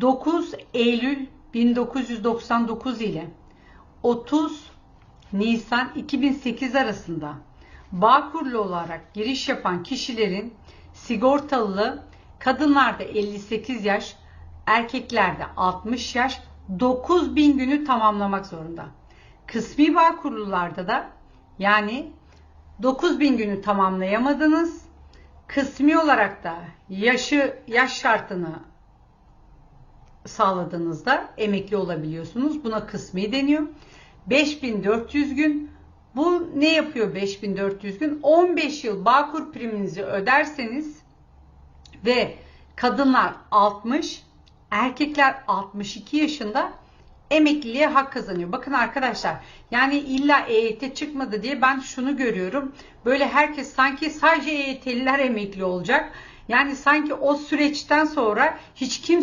9 Eylül 1999 ile 30 Nisan 2008 arasında Bağkurlu olarak giriş yapan kişilerin sigortalı kadınlarda 58 yaş, erkeklerde 60 yaş 9000 günü tamamlamak zorunda. Kısmi Bağkurlularda da yani 9000 günü tamamlayamadınız. Kısmi olarak da yaşı yaş şartını sağladığınızda emekli olabiliyorsunuz. Buna kısmi deniyor. 5400 gün bu ne yapıyor 5400 gün? 15 yıl Bağkur priminizi öderseniz ve kadınlar 60, erkekler 62 yaşında emekliliğe hak kazanıyor. Bakın arkadaşlar yani illa EYT çıkmadı diye ben şunu görüyorum. Böyle herkes sanki sadece EYT'liler emekli olacak. Yani sanki o süreçten sonra hiç kimse